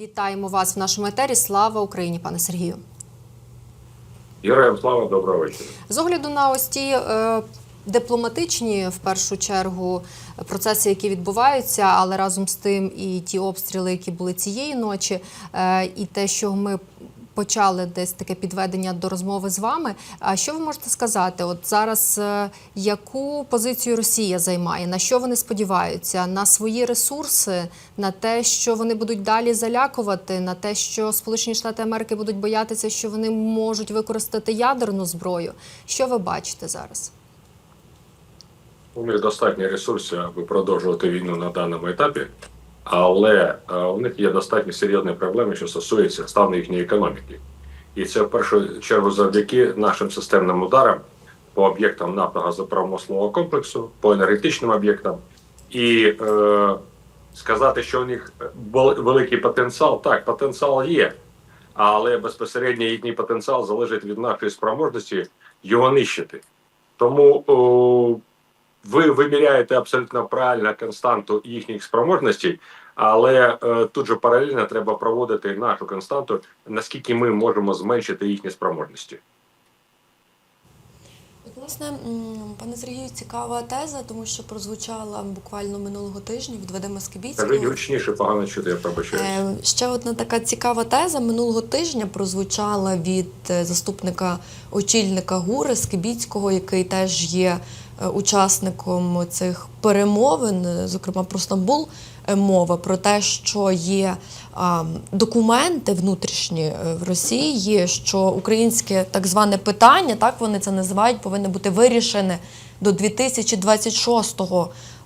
Вітаємо вас в нашому етері. Слава Україні, пане Сергію. Героям слава, доброго вечора. З огляду на ось ті е, дипломатичні, в першу чергу, процеси, які відбуваються, але разом з тим і ті обстріли, які були цієї ночі, е, і те, що ми. Почали десь таке підведення до розмови з вами. А що ви можете сказати? От зараз е, яку позицію Росія займає? На що вони сподіваються? На свої ресурси, на те, що вони будуть далі залякувати, на те, що Сполучені Штати Америки будуть боятися, що вони можуть використати ядерну зброю. Що ви бачите зараз? У них достатньо ресурсів, аби продовжувати війну на даному етапі, але е, у них є достатньо серйозні проблеми, що стосуються стану їхньої економіки. І це в першу чергу завдяки нашим системним ударам по об'єктам нафтогазопромислового комплексу, по енергетичним об'єктам. І е, сказати, що у них великий потенціал, так, потенціал є, але безпосередньо їхній потенціал залежить від нашої спроможності його нищити. Тому о, ви виміряєте абсолютно правильно константу їхніх спроможностей, але е, тут же паралельно треба проводити нашу константу, наскільки ми можемо зменшити їхні спроможності. Власне, пане Сергію, цікава теза, тому що прозвучала буквально минулого тижня від Вадима Скибіцького. Скажіть гучніше, погано чути, я пробачаю. Е, Ще одна така цікава теза минулого тижня прозвучала від е, заступника очільника ГУРи Скибіцького, який теж є учасником цих перемовин, зокрема про Стамбул. е, Мова про те, що є документи внутрішні е, в Росії, що українське так зване питання, так вони це називають, повинне бути вирішене до 2026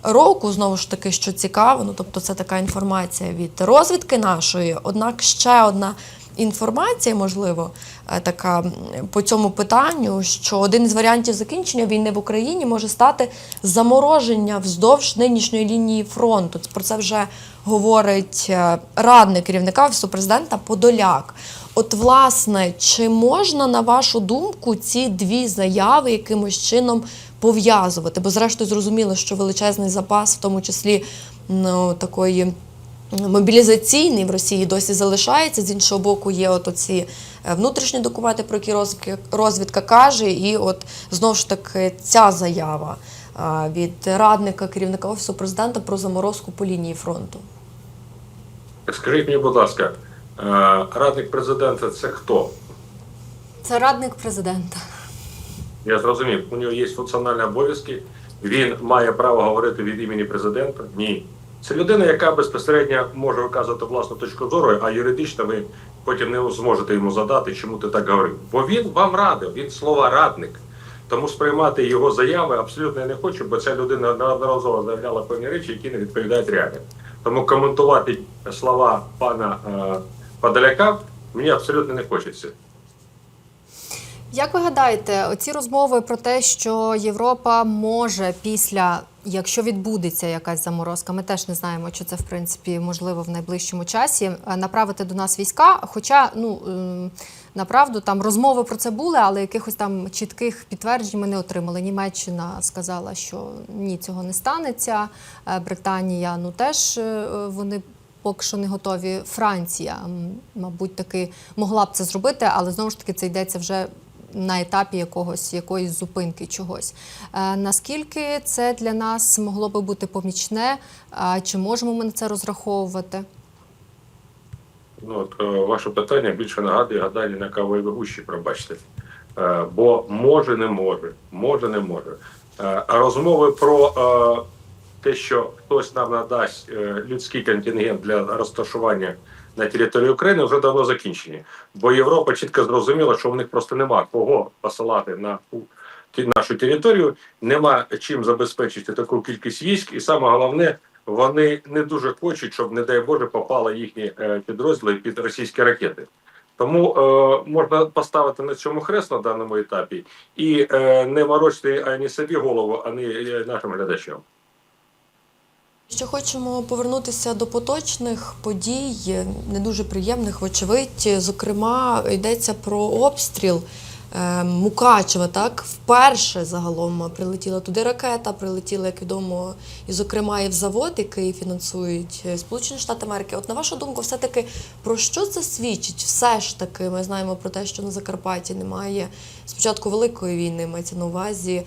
року. Знову ж таки, що цікаво, ну тобто це така інформація від розвідки нашої. Однак ще одна інформація, можливо, е, така по цьому питанню, що один із варіантів закінчення війни в Україні може стати замороження вздовж нинішньої лінії фронту. Про це вже говорить е, радник керівника офісу президента Подоляк. От, власне, чи можна, на вашу думку, ці дві заяви якимось чином пов'язувати? Бо, зрештою, зрозуміло, що величезний запас, в тому числі ну, такої мобілізаційний в Росії досі залишається. З іншого боку, є от оці е, внутрішні документи, про які розвідка, каже, і от знову ж таки ця заява від радника керівника офісу президента про заморозку по лінії фронту. Скажіть мені, будь ласка, е, радник президента це хто? Це радник президента. Я зрозумів, у нього є функціональні обов'язки. Він має право говорити від імені президента. Ні. Це людина, яка безпосередньо може виказувати власну точку зору, а юридично ви потім не зможете йому задати, чому ти так говорив. Бо він вам радив, він слова радник. Тому сприймати його заяви абсолютно я не хочу, бо ця людина неодноразово заявляла певні речі, які не відповідають реаліям. Тому коментувати слова пана е, Подоляка мені абсолютно не хочеться. Як ви гадаєте, оці розмови про те, що Європа може після, якщо відбудеться якась заморозка, ми теж не знаємо, чи це в принципі можливо в найближчому часі, е, направити до нас війська. Хоча, ну ем, направду там розмови про це були, але якихось там чітких підтверджень ми не отримали. Німеччина сказала, що ні, цього не станеться. Е, Британія, ну теж е, вони поки що не готові. Франція, мабуть, таки могла б це зробити, але знову ж таки це йдеться вже на етапі якогось якоїсь зупинки чогось. Е, наскільки це для нас могло би бути помічне? Чи можемо ми на це розраховувати? Ну, от, е, ваше питання більше нагадує гадання на кавовій гущі, пробачте. Е, бо може, не може, може, не може. А розмови про те, що хтось нам надасть людський контингент для розташування на території України, вже давно закінчені. Бо Європа чітко зрозуміла, що в них просто нема кого посилати на нашу територію, нема чим забезпечити таку кількість військ, і саме головне, вони не дуже хочуть, щоб, не дай Боже, попали їхні е, підрозділи під російські ракети. Тому е, можна поставити на цьому хрест на даному етапі і е, не морочити ані собі голову, ані е, нашим глядачам. Ще хочемо повернутися до поточних подій, не дуже приємних, вочевидь. Зокрема, йдеться про обстріл Мукачева, так вперше загалом прилетіла туди ракета, прилетіла, як відомо, і зокрема і в завод, який фінансують е, Сполучені Штати Америки. От на вашу думку, все таки про що це свідчить? Все ж таки, ми знаємо про те, що на Закарпатті немає спочатку великої війни, мається на увазі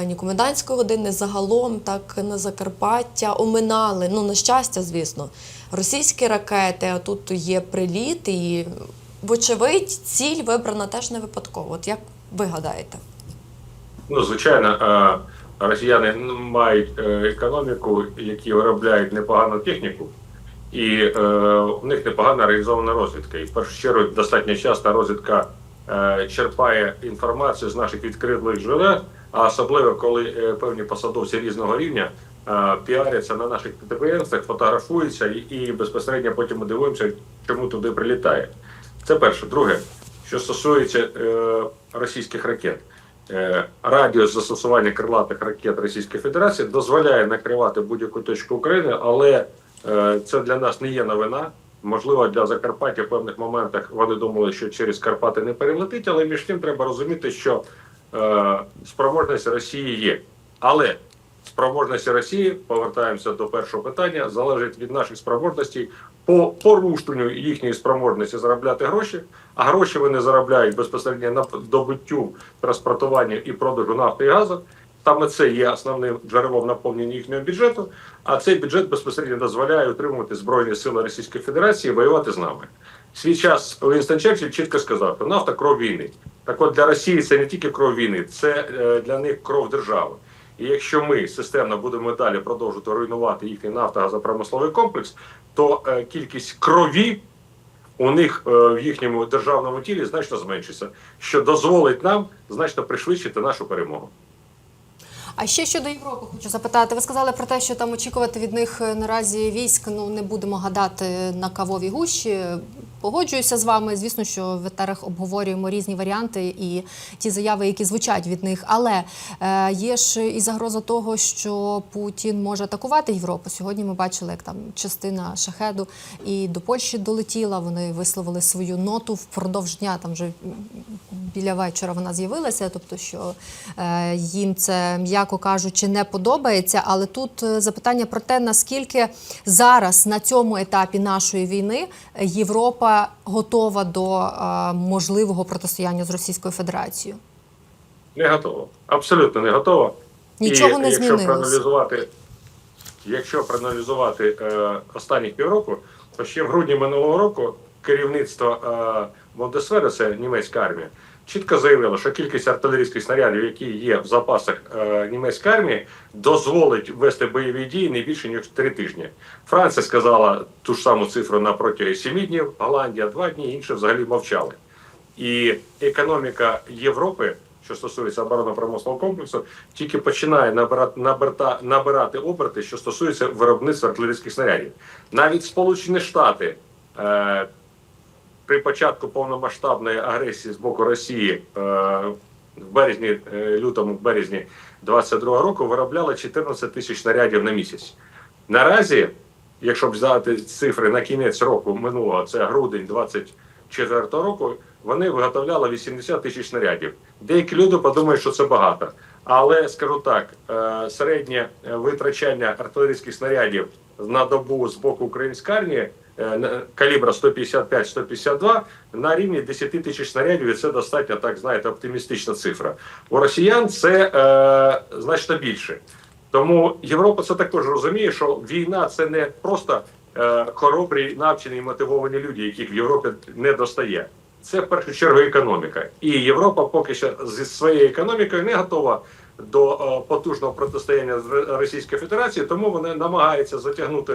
е, ні комендантської години, загалом так на Закарпаття оминали. Ну на щастя, звісно, російські ракети. А тут є приліт, і вочевидь, ціль вибрана теж не випадково. От як ви гадаєте? Ну, звичайно, е, росіяни мають е, економіку, які виробляють непогану техніку, і е, у них непогана реалізована розвідка. І в першу чергу достатньо часто розвідка е, черпає інформацію з наших відкритих джерел, а особливо коли е, певні посадовці різного рівня е, піаряться на наших підприємствах, фотографуються і, і безпосередньо потім ми дивуємося, чому туди прилітає. Це перше. Друге, що стосується е, російських ракет. Е, Радіус застосування крилатих ракет Російської Федерації дозволяє накривати будь-яку точку України, але е, це для нас не є новина. Можливо, для Закарпаття в певних моментах вони думали, що через Карпати не перелетить, але між тим треба розуміти, що е, спроможність Росії є. Але спроможність Росії, повертаємося до першого питання, залежить від наших спроможностей по порушенню їхньої спроможності заробляти гроші, а гроші вони заробляють безпосередньо на добуттю, транспортуванню і продажу нафти і газу. Саме це є основним джерелом наповнення їхнього бюджету. А цей бюджет безпосередньо дозволяє утримувати збройні сили Російської Федерації і воювати з нами. Свій час Вінстон Черчилль чітко сказав, що нафта кров війни. Так от для Росії це не тільки кров війни, це е, для них кров держави. І якщо ми системно будемо далі продовжувати руйнувати їхній нафтогазопромисловий комплекс, то е, кількість крові у них е, в їхньому державному тілі значно зменшиться, що дозволить нам значно пришвидшити нашу перемогу. А ще щодо Європи хочу запитати. Ви сказали про те, що там очікувати від них е, наразі військ. Ну не будемо гадати на кавовій гущі. Погоджуюся з вами. Звісно, що в етерах обговорюємо різні варіанти і ті заяви, які звучать від них. Але е, є ж і загроза того, що Путін може атакувати Європу. Сьогодні ми бачили, як там частина шахеду і до Польщі долетіла. Вони висловили свою ноту впродовж дня. Там вже біля вечора вона з'явилася. Тобто, що е, їм це м'яко кажучи не подобається. Але тут е, запитання про те, наскільки зараз на цьому етапі нашої війни Європа готова до е, можливого протистояння з Російською Федерацією. Не готово. Абсолютно не готово. Нічого і, не якщо змінилось. проаналізувати, якщо проаналізувати е, останніх півроку, то ще в грудні минулого року керівництво е, Бундесвера, це німецька армія, чітко заявило, що кількість артилерійських снарядів, які є в запасах е, німецької армії, дозволить вести бойові дії не більше ніж три тижні. Франція сказала ту ж саму цифру на протязі семи днів, Голландія два дні, інші взагалі мовчали. І економіка Європи, що стосується оборонно-промислового комплексу, тільки починає набирати, наберта, набирати оберти, що стосується виробництва артилерійських снарядів. Навіть Сполучені Штати е, при початку повномасштабної агресії з боку Росії е, в березні, е, лютому, березні 22 року виробляли 14 тисяч снарядів на місяць. Наразі, якщо б взяти цифри на кінець року минулого, це грудень 24-го року, вони виготовляли 80 тисяч снарядів. Деякі люди подумають, що це багато. Але скажу так: е, середнє витрачання артилерійських снарядів на добу з боку української армії калібра 155-152 на рівні 10 тисяч снарядів, і це достатньо так знаєте оптимістична цифра. У росіян це е, значно більше. Тому Європа це також розуміє, що війна це не просто е, хоробрі, навчені і мотивовані люди, яких в Європі не достає. Це в першу чергу економіка. І Європа поки що зі своєю економікою не готова до е, потужного протистояння з Р- Російською Федерацією, тому вони намагаються затягнути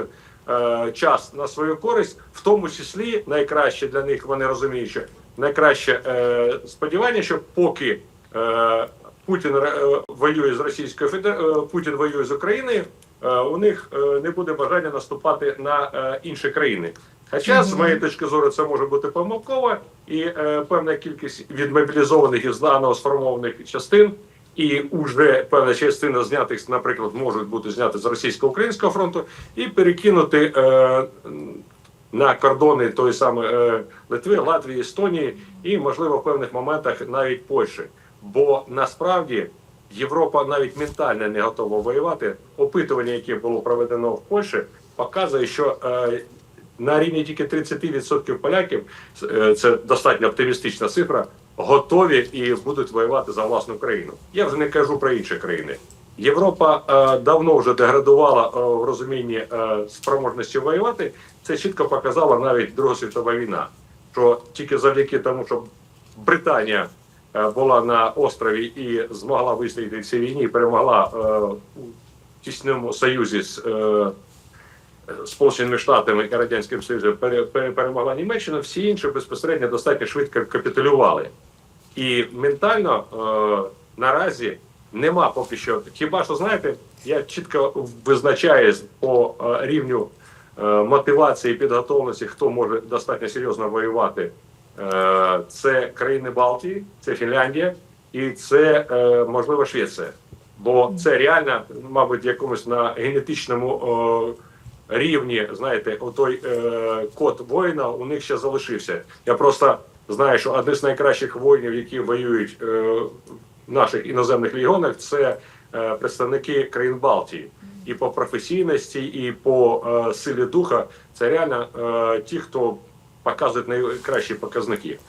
е, час на свою користь, в тому числі найкраще для них вони розуміють, що найкраще е, сподівання, що поки е, Путін е, воює з Російською Федерацією, Путін воює з Україною. е, У них е, не буде бажання наступати на е, інші країни. Хоча, з моєї точки зору, це може бути помилково, і е, певна кількість відмобілізованих і знано сформованих частин, і вже певна частина знятих, наприклад, можуть бути зняти з російсько-українського фронту, і перекинути е, на кордони тої самої е, Литви, Латвії, Естонії і, можливо, в певних моментах навіть Польщі. Бо насправді Європа навіть ментально не готова воювати. Опитування, яке було проведено в Польщі, показує, що е, на рівні тільки 30% поляків е, це достатньо оптимістична цифра. Готові і будуть воювати за власну країну. Я вже не кажу про інші країни. Європа е, давно вже деградувала е, в розумінні е, спроможності воювати. Це чітко показала навіть Друга світова війна. Що тільки завдяки тому, що Британія е, була на острові і змогла вистояти в цій війні, і перемогла е, у тісному союзі з е, Сполученими Штатами і Радянським Союзом пере- пере- перемогла Німеччина, всі інші безпосередньо достатньо швидко капітулювали. І ментально е, наразі нема поки що. Хіба що знаєте, я чітко визначаю по е, рівню е, мотивації і підготовленості, хто може достатньо серйозно воювати. Е, це країни Балтії, це Фінляндія і це е, можливо Швеція. Бо це реально, мабуть, якомусь на генетичному е, рівні, знаєте, отой е, код воїна у них ще залишився. Я просто знаю, що одне з найкращих воїнів, які воюють е, в наших іноземних легіонах, це е, представники країн Балтії. І по професійності, і по е, силі духа це реально е, ті, хто показують найкращі показники.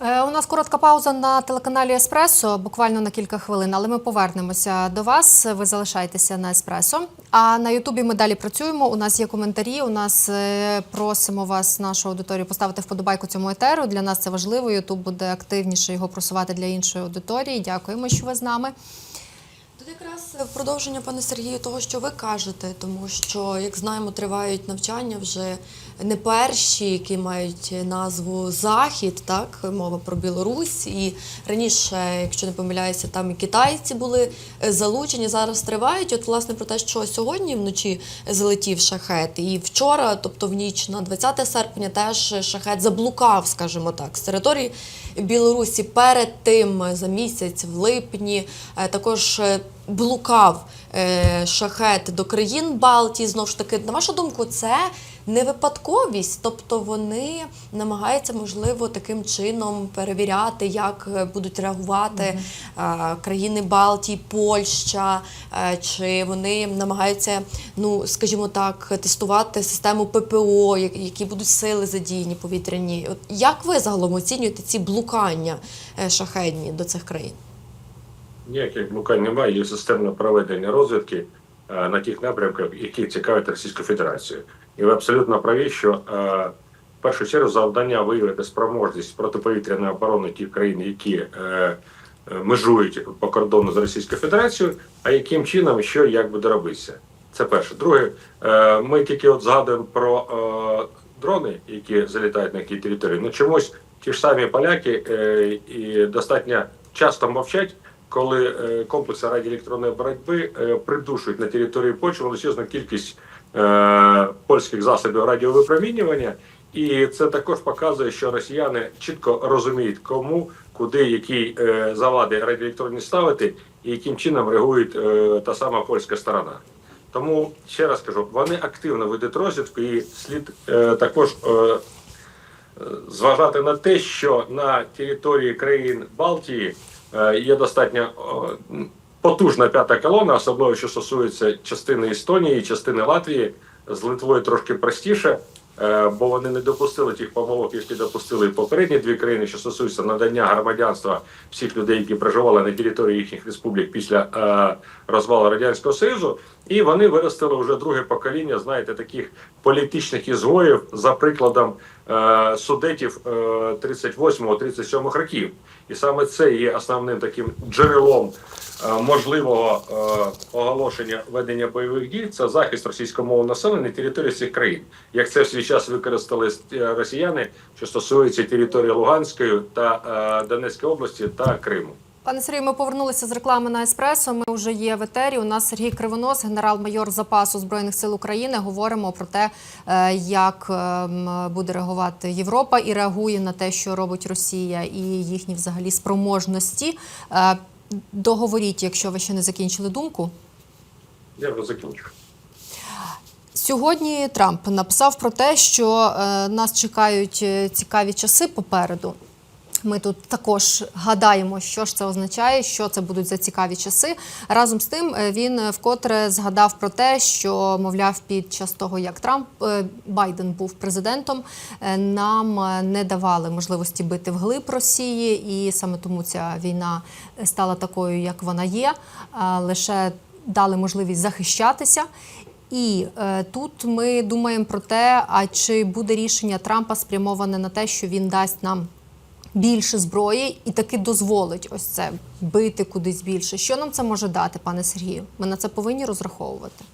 Е, У нас коротка пауза на телеканалі Еспресо, буквально на кілька хвилин, але ми повернемося до вас. Ви залишайтеся на Еспресо. А на Ютубі ми далі працюємо. У нас є коментарі. У нас е, просимо вас, нашу аудиторію, поставити вподобайку цьому етеру. Для нас це важливо. Ютуб буде активніше його просувати для іншої аудиторії. Дякуємо, що ви з нами. Тут якраз продовження, пане Сергію, того, що ви кажете, тому що, як знаємо, тривають навчання вже не перші, які мають назву Захід, так мова про Білорусь. І раніше, якщо не помиляюся, там і китайці були е, залучені. Зараз тривають. От власне про те, що сьогодні вночі залетів шахет, і вчора, тобто в ніч на 20 серпня, теж шахет заблукав, скажімо так, з території Білорусі. Перед тим за місяць, в липні, е, також е, блукав е, шахет до країн Балтії. Знову ж таки, на вашу думку, це не випадковість, тобто вони намагаються, можливо, таким чином перевіряти, як е, будуть реагувати е, країни Балтії, Польща, е, чи вони намагаються, ну скажімо так, тестувати систему ППО, які будуть сили задіяні повітряні. От як ви загалом оцінюєте ці блукання е, шахедні до цих країн? Ніяких блокань немає, є системне проведення розвідки на тих напрямках, які цікавлять Російську Федерацію. І ви абсолютно праві, що е, в першу чергу завдання виявити спроможність протиповітряної оборони тих країн, які е, е, межують по кордону з Російською Федерацією, а яким чином, що як буде робитися. Це перше. Друге, е, ми тільки от згадуємо про е, дрони, які залітають на якій території. Ну чомусь ті ж самі поляки е, і достатньо часто мовчать, коли е, комплекси радіоелектронної боротьби е, придушують на території Польщі величезну кількість е, польських засобів радіовипромінювання. І це також показує, що росіяни чітко розуміють, кому, куди, які е, завади радіоелектронні ставити, і яким чином реагує е, та сама польська сторона. Тому ще раз кажу, вони активно ведуть розвідку, і слід е, також е, зважати на те, що на території країн Балтії е, є достатньо потужна п'ята колона, особливо що стосується частини Естонії, частини Латвії. З Литвою трошки простіше, е, бо вони не допустили тих помилок, які допустили попередні дві країни, що стосуються надання громадянства всіх людей, які проживали на території їхніх республік після е, розвалу радянського союзу. І вони виростили вже друге покоління, знаєте, таких політичних ізгоїв за прикладом судетів е, 38-37 років. І саме це є основним таким джерелом е, можливого е, оголошення ведення бойових дій. Це захист російськомовного населення території цих країн. Як це в свій час використали е, росіяни, що стосується території Луганської та е, Донецької області та Криму. Пане Сергію, ми повернулися з реклами на еспресо. Ми вже є в етері. У нас Сергій Кривонос, генерал-майор запасу збройних сил України. Говоримо про те, е, як ем, буде реагувати Європа і реагує на те, що робить Росія, і їхні взагалі спроможності. Е, Договоріть, якщо ви ще не закінчили думку. Я вже закінчу. Сьогодні Трамп написав про те, що е, нас чекають е, цікаві часи попереду. Ми тут також гадаємо, що ж це означає, що це будуть за цікаві часи. Разом з тим, е, він е, вкотре згадав про те, що мовляв, під час того, як Трамп е, Байден був президентом, нам не давали можливості бити вглиб Росії, і саме тому ця війна стала такою, як вона є. Лише дали можливість захищатися. І е, тут ми думаємо про те, а чи буде рішення Трампа спрямоване на те, що він дасть нам більше зброї і таки дозволить ось це бити кудись більше. Що нам це може дати, пане Сергію? Ми на це повинні розраховувати.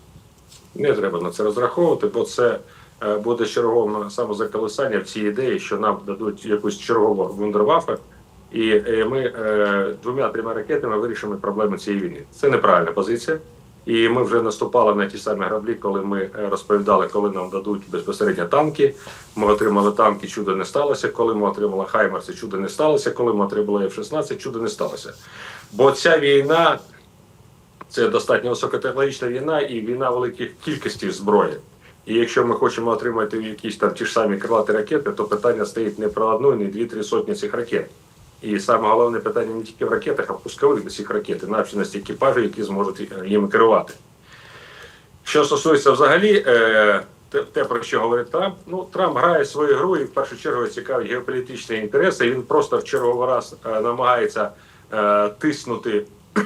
Не треба на це розраховувати, бо це е, буде черговим самозаколисання в цій ідеї, що нам дадуть якусь чергову вундервафе, і е, ми е, двома-трьома ракетами вирішимо проблеми цієї війни. Це неправильна позиція. І ми вже наступали на ті самі граблі, коли ми е, розповідали, коли нам дадуть безпосередньо танки. Ми отримали танки, чудо не сталося. Коли ми отримали Хаймерси, чудо не сталося. Коли ми отримали F-16, чудо не сталося. Бо ця війна це достатньо високотехнологічна війна і війна великих кількостей зброї. І якщо ми хочемо отримати якісь там ті ж самі крилаті ракети, то питання стоїть не про одну, не дві-три сотні цих ракет. І саме головне питання не тільки в ракетах, а в пускових до цих ракет, і навченості екіпажів, які зможуть е, їм керувати. Що стосується взагалі е, те, про що говорить Трамп, ну Трамп грає свою гру і в першу чергу цікавить геополітичні інтереси. Він просто в черговий раз е, намагається тиснути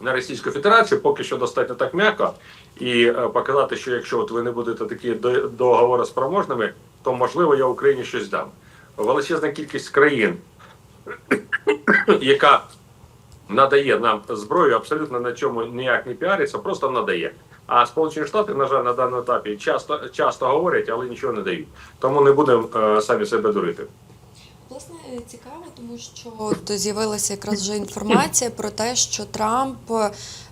на Російську Федерацію, поки що достатньо так м'яко, і показати, що якщо от ви не будете такі до- договороспроможними, то можливо я Україні щось дам. Величезна кількість країн, яка надає нам зброю, абсолютно на чому ніяк не піариться, просто надає. А Сполучені Штати, на жаль, на даному етапі часто часто говорять, але нічого не дають. Тому не будемо е, самі себе дурити. Власне, цікаво, тому що от з'явилася якраз вже інформація про те, що Трамп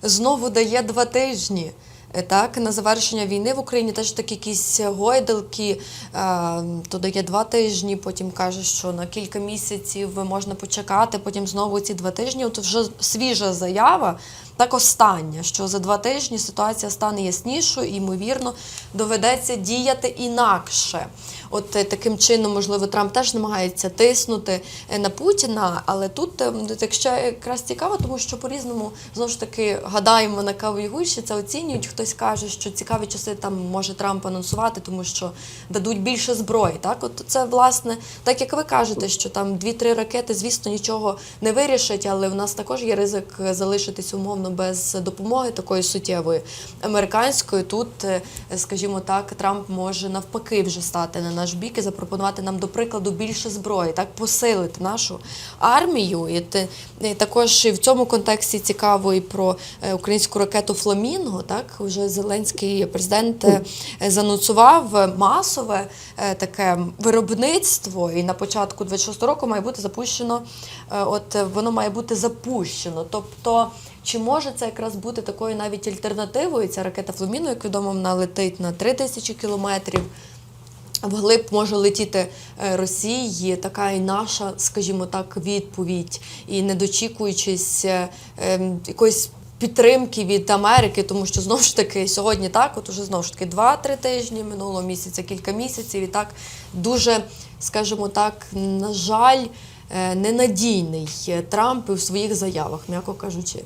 знову дає два тижні. Е, Так, на завершення війни в Україні теж такі якісь гойдалки, е, то дає два тижні, потім каже, що на кілька місяців можна почекати, потім знову ці два тижні. От вже свіжа заява, так остання, що за два тижні ситуація стане яснішою і, ймовірно, доведеться діяти інакше. От е, таким чином, можливо, Трамп теж намагається тиснути е, на Путіна, але тут е, так ще якраз цікаво, тому що по-різному знову ж таки гадаємо на каву і гущі, це оцінюють. Хтось каже, що цікаві часи там може Трамп анонсувати, тому що дадуть більше зброї. Так, от це власне, так як ви кажете, що там дві-три ракети, звісно, нічого не вирішать, але в нас також є ризик залишитись умовно без допомоги такої суттєвої американської. Тут, е, скажімо так, Трамп може навпаки вже стати на наш бік і запропонувати нам, до прикладу, більше зброї, так посилити нашу армію. І те- і також і в цьому контексті цікаво і про е, українську ракету Фламінго. Так вже Зеленський президент е, занонсував масове таке виробництво, і на початку 26 року має бути запущено. От воно має бути запущено. Тобто. Чи може це якраз бути такою навіть альтернативою? Ця ракета Фламіно, як відомо, вона летить на 3 тисячі кілометрів. Вглиб може летіти е, Росії, така і наша, скажімо так, відповідь, і не дочікуючись е, ем, якоїсь підтримки від Америки, тому що знову ж таки сьогодні так, от уже знову ж таки 2-3 тижні минулого місяця, кілька місяців, і так дуже, скажімо так, на жаль, е, ненадійний Трамп у своїх заявах, м'яко кажучи.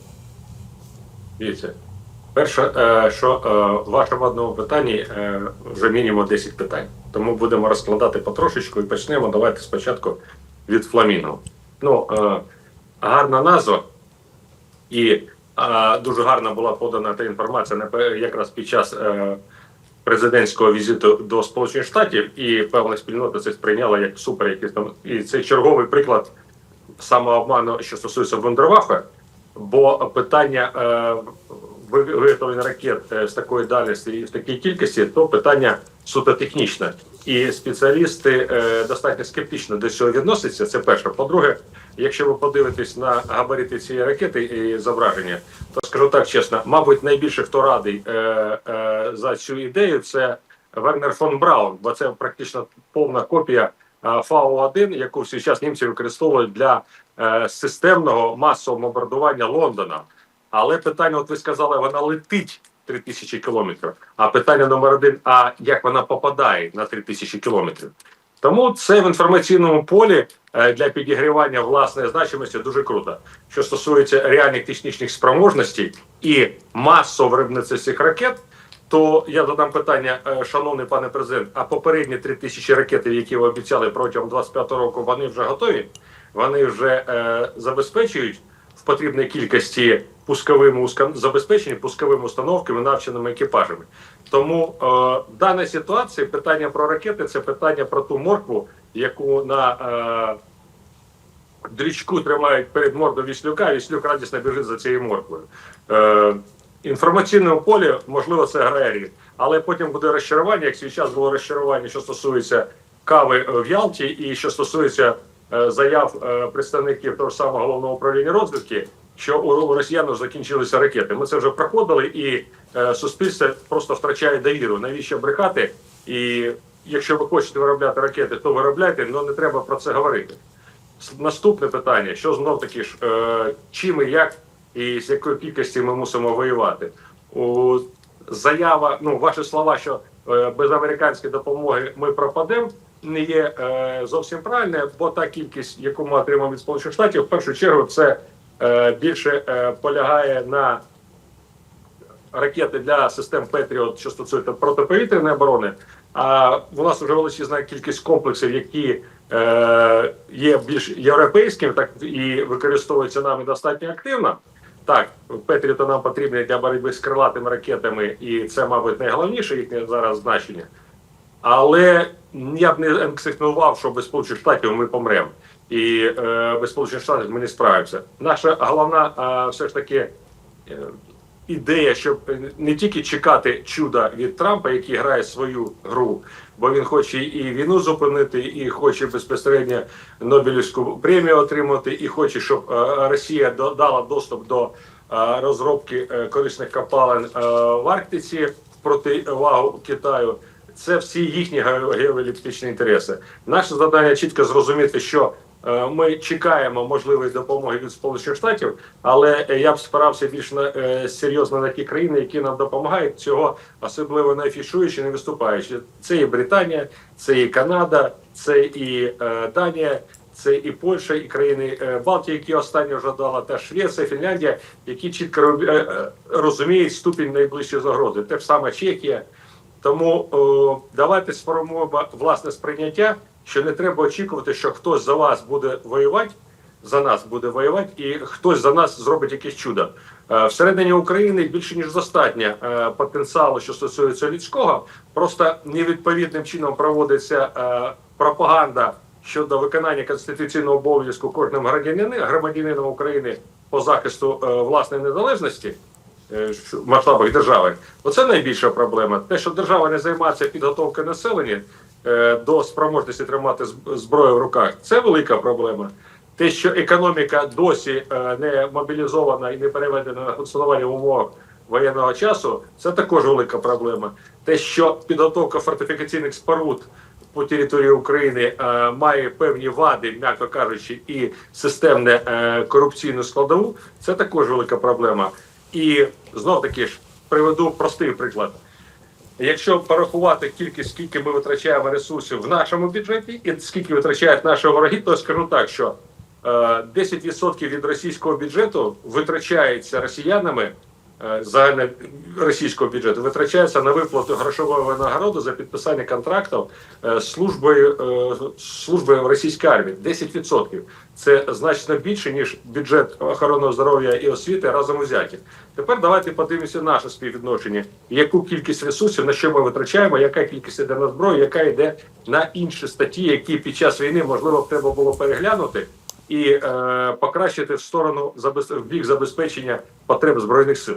Дивіться, перше, е, що е, в вашому одному питанні е, вже мінімум 10 питань. Тому будемо розкладати потрошечку і почнемо. Давайте спочатку від фламінго. Ну, гарна назва, і дуже гарна була подана та інформація якраз під час президентського візиту до Сполучених Штатів, і певна спільнота це сприйняла як супер якийсь там. І це черговий приклад самообману, що стосується Вундерваффе, бо питання е, виготовлення ракет е, з такої дальності і в такій кількості, то питання суто технічне. І спеціалісти е, достатньо скептично до цього відносяться. Це перше. По-друге, якщо ви подивитесь на габарити цієї ракети і зображення, то скажу так чесно, мабуть, найбільше хто радий за цю ідею, це Вернер фон Браун, бо це практично повна копія Фау-1, яку в свій час німці використовують для системного масового бомбардування Лондона. Але питання, от ви сказали, вона летить 3000 кілометрів. А питання номер один: а як вона попадає на 3000 кілометрів? Тому це в інформаційному полі е, для підігрівання власної значимості дуже круто. Що стосується реальних технічних спроможностей і масового виробництва цих ракет, то я задам питання, е, шановний пане президент, а попередні 3 тисячі ракет, які ви обіцяли протягом 25 року, вони вже готові? Вони вже е, забезпечують в потрібній кількості пусковими забезпечені пусковими установками, навченими екіпажами. Тому е, в даній ситуації питання про ракети це питання про ту моркву, яку на е, дрічку тримають перед мордою віслюка, віслюк радісно біжить за цією морквою. Е, інформаційному полі, можливо, це грає роль. але потім буде розчарування, як свій час було розчарування, що стосується кави в Ялті, і що стосується заяв е, представників того ж самого головного управління розвідки, що у росіян вже закінчилися ракети. Ми це вже проходили, і е, суспільство просто втрачає довіру. Навіщо брехати? І якщо ви хочете виробляти ракети, то виробляйте, але не треба про це говорити. Наступне питання: що знов таки ж е, чим і як і з якої кількості ми мусимо воювати? У заява, ну ваші слова, що е, без американської допомоги ми пропадемо, не є е, зовсім правильне, бо та кількість, яку ми отримаємо від Сполучених Штатів, в першу чергу це е, більше е, полягає на ракети для систем Петріот, що стосується протиповітряної оборони. А у нас вже величезна кількість комплексів, які е, є більш європейськими, так і використовуються нами достатньо активно. Так, Петріоти нам потрібні для боротьби з крилатими ракетами, і це, мабуть, найголовніше їхнє зараз значення. Але я б не акцентував, що без Сполучених Штатів ми помремо. І е, без Сполучених Штатів ми не справимося. Наша головна е, все ж таки е, ідея, щоб не тільки чекати чуда від Трампа, який грає свою гру, бо він хоче і війну зупинити, і хоче безпосередньо Нобелівську премію отримати, і хоче, щоб е, Росія дала доступ до е, розробки е, корисних копалин е, в Арктиці в противагу Китаю. Це всі їхні ге- геополітичні інтереси. Наше завдання чітко зрозуміти, що е, ми чекаємо можливої допомоги від Сполучених Штатів, але я б спирався більш на е, серйозно на ті країни, які нам допомагають цього, особливо не афішуючи, не виступаючи. Це і Британія, це і Канада, це і е, Данія. Це і Польща, і країни Балтії, які останньо вже дала, та Швеція, Фінляндія, які чітко розуміють ступінь найближчої загрози. Те ж саме Чехія. Тому о, давайте сформуємо власне сприйняття, що не треба очікувати, що хтось за вас буде воювати, за нас буде воювати, і хтось за нас зробить якесь чудо. Е, Всередині України більше ніж достатньо е, потенціалу, що стосується людського, просто невідповідним чином проводиться е, пропаганда щодо виконання конституційного обов'язку кожним громадянином України по захисту е, власної незалежності е, в масштабах держави. Оце найбільша проблема. Те, що держава не займається підготовкою населення е, до спроможності тримати зброю в руках, це велика проблема. Те, що економіка досі е, не мобілізована і не переведена на функціонування в умовах воєнного часу, це також велика проблема. Те, що підготовка фортифікаційних споруд по території України е, має певні вади, м'яко кажучи, і системне е, корупційну складову, це також велика проблема. І знов таки ж приведу простий приклад. Якщо порахувати кількість, скільки ми витрачаємо ресурсів в нашому бюджеті, і скільки витрачають наші вороги, то скажу так, що е, 10% від російського бюджету витрачається росіянами е, загальне російського бюджету, витрачається на виплату грошової винагороди за підписання контрактів е, з службою е, службою російської армії. 10%. Це значно більше ніж бюджет охорони здоров'я і освіти разом узяті. Тепер давайте подивимося наше співвідношення. Яку кількість ресурсів на що ми витрачаємо, яка кількість йде на зброю, яка йде на інші статті, які під час війни можливо треба було переглянути і е, покращити в сторону в бік забезпечення потреб збройних сил.